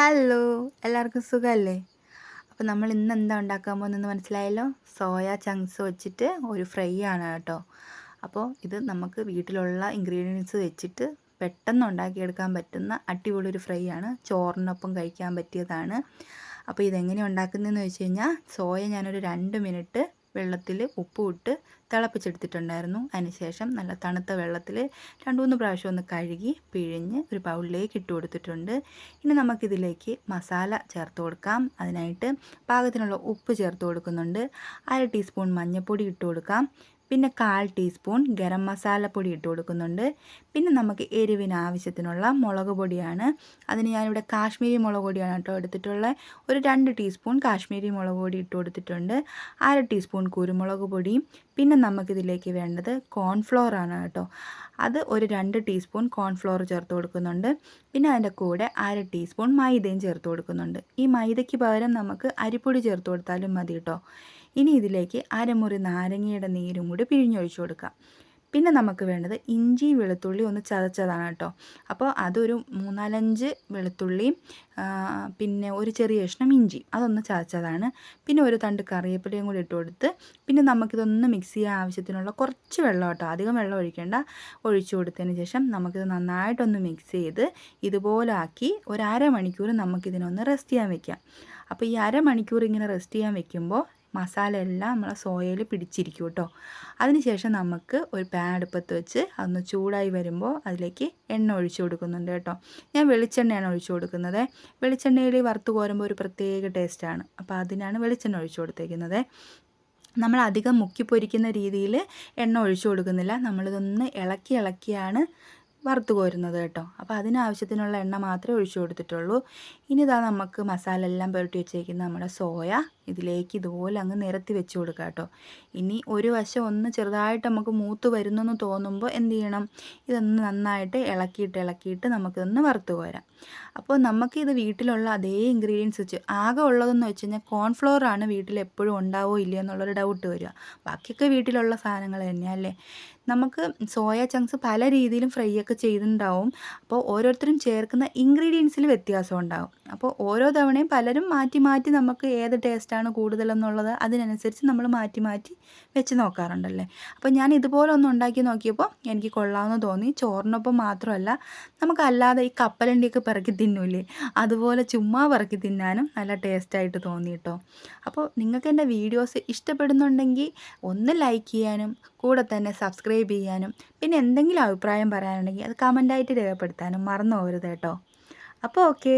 Hello എല്ലാവർക്കും സുഖമല്ലേ അപ്പോൾ നമ്മൾ ഇന്ന് എന്താ ഉണ്ടാക്കാൻ പോകുന്നതെന്ന് മനസ്സിലായല്ലോ? സോയ ചങ്ക്സ് വെച്ചിട്ട് ഒരു ഫ്രൈ ആണ് കേട്ടോ. അപ്പോൾ ഇത് നമുക്ക് വീട്ടിലുള്ള ഇൻഗ്രീഡിയൻസ് വെച്ചിട്ട് പെട്ടെന്ന് ഉണ്ടാക്കിയെടുക്കാൻ പറ്റുന്ന അടിപൊളി ഒരു ഫ്രൈ ആണ്. ചോറിനൊപ്പം കഴിക്കാൻ പറ്റിയതാണ്. അപ്പോൾ ഇതെങ്ങനെ ഉണ്ടാക്കുന്നതെന്ന് വെച്ച് കഴിഞ്ഞാൽ സോയ ഞാനൊരു രണ്ട് മിനിറ്റ് വെള്ളത്തിൽ ഉപ്പ് ഇട്ട് തിളപ്പിച്ചെടുത്തിട്ടുണ്ടായിരുന്നു. അതിനുശേഷം നല്ല തണുത്ത വെള്ളത്തിൽ രണ്ട് മൂന്ന് പ്രാവശ്യം ഒന്ന് കഴുകി പിഴിഞ്ഞ് ഒരു ബൗളിലേക്ക് ഇട്ട് കൊടുത്തിട്ടുണ്ട്. ഇനി നമുക്കിതിലേക്ക് മസാല ചേർത്ത് കൊടുക്കാം. അതിനായിട്ട് പാകത്തിനുള്ള ഉപ്പ് ചേർത്ത് കൊടുക്കുന്നുണ്ട്. അര ടീസ്പൂൺ മഞ്ഞൾപ്പൊടി ഇട്ട് കൊടുക്കാം. പിന്നെ കാൽ ടീസ്പൂൺ ഗരം മസാലപ്പൊടി ഇട്ട് കൊടുക്കുന്നുണ്ട്. പിന്നെ നമുക്ക് എരിവിന് ആവശ്യത്തിനുള്ള മുളക് പൊടിയാണ്. അതിന് ഞാനിവിടെ കാശ്മീരി മുളക് പൊടിയാണ് കേട്ടോ എടുത്തിട്ടുള്ളത്. ഒരു രണ്ട് ടീസ്പൂൺ കാശ്മീരി മുളക് പൊടി ഇട്ട് കൊടുത്തിട്ടുണ്ട്. അര ടീസ്പൂൺ കുരുമുളക് പൊടിയും. പിന്നെ നമുക്കിതിലേക്ക് വേണ്ടത് കോൺഫ്ലോറാണ് കേട്ടോ. അത് ഒരു രണ്ട് ടീസ്പൂൺ കോൺഫ്ലോർ ചേർത്ത് കൊടുക്കുന്നുണ്ട്. പിന്നെ അതിന്റെ കൂടെ അര ടീസ്പൂൺ മൈദയും ചേർത്ത് കൊടുക്കുന്നുണ്ട്. ഈ മൈദയ്ക്ക് പകരം നമുക്ക് അരിപ്പൊടി ചേർത്ത് കൊടുത്താലും മതി കേട്ടോ. ഇനി ഇതിലേക്ക് അരമുറി നാരങ്ങയുടെ നീരും കൂടി പിഴിഞ്ഞൊഴിച്ചു കൊടുക്കാം. പിന്നെ നമുക്ക് വേണ്ടത് ഇഞ്ചി വെളുത്തുള്ളി ഒന്ന് ചതച്ചതാണ് കേട്ടോ. അപ്പോൾ അതൊരു മൂന്നാലഞ്ച് വെളുത്തുള്ളിയും പിന്നെ ഒരു ചെറിയ കഷ്ണം ഇഞ്ചി. അതൊന്ന് ചതച്ചതാണ്. പിന്നെ ഒരു തണ്ട് കറിവേപ്പിലയും കൂടി ഇട്ട് കൊടുത്ത് പിന്നെ നമുക്കിതൊന്ന് മിക്സ് ചെയ്യാൻ ആവശ്യത്തിനുള്ള കുറച്ച് വെള്ളം കേട്ടോ. അധികം വെള്ളം ഒഴിക്കേണ്ട. ഒഴിച്ചു കൊടുത്തതിന് ശേഷം നമുക്കിത് നന്നായിട്ടൊന്ന് മിക്സ് ചെയ്ത് ഇതുപോലെ ആക്കി ഒരു അരമണിക്കൂർ നമുക്കിതിനൊന്ന് റെസ്റ്റ് ചെയ്യാൻ വെക്കാം. അപ്പോൾ ഈ അരമണിക്കൂർ ഇങ്ങനെ റെസ്റ്റ് ചെയ്യാൻ വെക്കുമ്പോൾ മസാല എല്ലാം നമ്മളെ സോയയിൽ പിടിച്ചിരിക്കും കേട്ടോ. അതിനുശേഷം നമുക്ക് ഒരു പാൻ അടുപ്പത്ത് വെച്ച് അതൊന്ന് ചൂടായി വരുമ്പോൾ അതിലേക്ക് എണ്ണ ഒഴിച്ചു കൊടുക്കുന്നുണ്ട് കേട്ടോ. ഞാൻ വെളിച്ചെണ്ണയാണ് ഒഴിച്ചു കൊടുക്കുന്നത്. വെളിച്ചെണ്ണയിൽ വറുത്ത് കോരുമ്പോൾ ഒരു പ്രത്യേക ടേസ്റ്റാണ് അപ്പോൾ അതിനാണ് വെളിച്ചെണ്ണ ഒഴിച്ചു കൊടുത്തേക്കുന്നത്. നമ്മൾ അധികം മുക്കി പൊരിക്കുന്ന രീതിയിൽ എണ്ണ ഒഴിച്ചു കൊടുക്കുന്നില്ല. നമ്മളിതൊന്ന് ഇളക്കി ഇളക്കിയാണ് വറുത്ത് കോരുന്നത് കേട്ടോ. അപ്പോൾ അതിനാവശ്യത്തിനുള്ള എണ്ണ മാത്രമേ ഒഴിച്ചു കൊടുത്തിട്ടുള്ളൂ. ഇനി ഇതാ നമുക്ക് മസാല എല്ലാം പുരട്ടി വെച്ചേക്കുന്ന നമ്മുടെ സോയ ഇതിലേക്ക് ഇതുപോലെ അങ്ങ് നിരത്തി വെച്ച് കൊടുക്കുക കേട്ടോ. ഇനി ഒരു വശം ഒന്ന് ചെറുതായിട്ട് നമുക്ക് മൂത്ത് വരുന്നെന്ന് തോന്നുമ്പോൾ എന്ത് ചെയ്യണം? ഇതൊന്ന് നന്നായിട്ട് ഇളക്കിയിട്ട് ഇളക്കിയിട്ട് നമുക്കിതൊന്ന് വറുത്ത് കോരാം. അപ്പോൾ നമുക്കിത് വീട്ടിലുള്ള അതേ ഇൻഗ്രീഡിയൻസ് വെച്ച് ആകെ ഉള്ളതെന്ന് വെച്ച് കഴിഞ്ഞാൽ കോൺഫ്ലോറാണ് വീട്ടിൽ എപ്പോഴും ഉണ്ടാവോ ഇല്ലയോ എന്നുള്ളൊരു ഡൗട്ട് വരിക. ബാക്കിയൊക്കെ വീട്ടിലുള്ള സാധനങ്ങൾ അല്ലേ? നമുക്ക് സോയ ചങ്ക്സ് പല രീതിയിലും ഫ്രൈ ഒക്കെ ചെയ്തിട്ടുണ്ടാവും. അപ്പോൾ ഓരോരുത്തരും ചേർക്കുന്ന ഇൻഗ്രീഡിയൻസിൽ വ്യത്യാസം ഉണ്ടാവും. അപ്പോൾ ഓരോ തവണയും പലരും മാറ്റി മാറ്റി നമുക്ക് ഏത് ടേസ്റ്റാണ് കൂടുതലെന്നുള്ളത് അതിനനുസരിച്ച് നമ്മൾ മാറ്റി മാറ്റി വെച്ച് നോക്കാറുണ്ടല്ലേ? അപ്പോൾ ഞാൻ ഇതുപോലെ ഒന്ന് ഉണ്ടാക്കി നോക്കിയപ്പോൾ എനിക്ക് കൊള്ളാമെന്ന് തോന്നി. ചോറിനൊപ്പം മാത്രമല്ല നമുക്കല്ലാതെ ഈ കപ്പലണ്ടിയൊക്കെ പിറക്കി തിന്നൂലേ? അതുപോലെ ചുമ്മാ പിറക്കി തിന്നാനും നല്ല ടേസ്റ്റായിട്ട് തോന്നി കേട്ടോ. അപ്പോൾ നിങ്ങൾക്ക് എന്റെ വീഡിയോസ് ഇഷ്ടപ്പെടുന്നുണ്ടെങ്കിൽ ഒന്ന് ലൈക്ക് ചെയ്യാനും കൂടെ തന്നെ സബ്സ്ക്രൈബ് ചെയ്യാനും പിന്നെ എന്തെങ്കിലും അഭിപ്രായം പറയാനുണ്ടെങ്കിൽ അത് കമന്റായിട്ട് രേഖപ്പെടുത്താനും മറന്നു പോകരുത് കേട്ടോ. അപ്പോൾ ഓക്കേ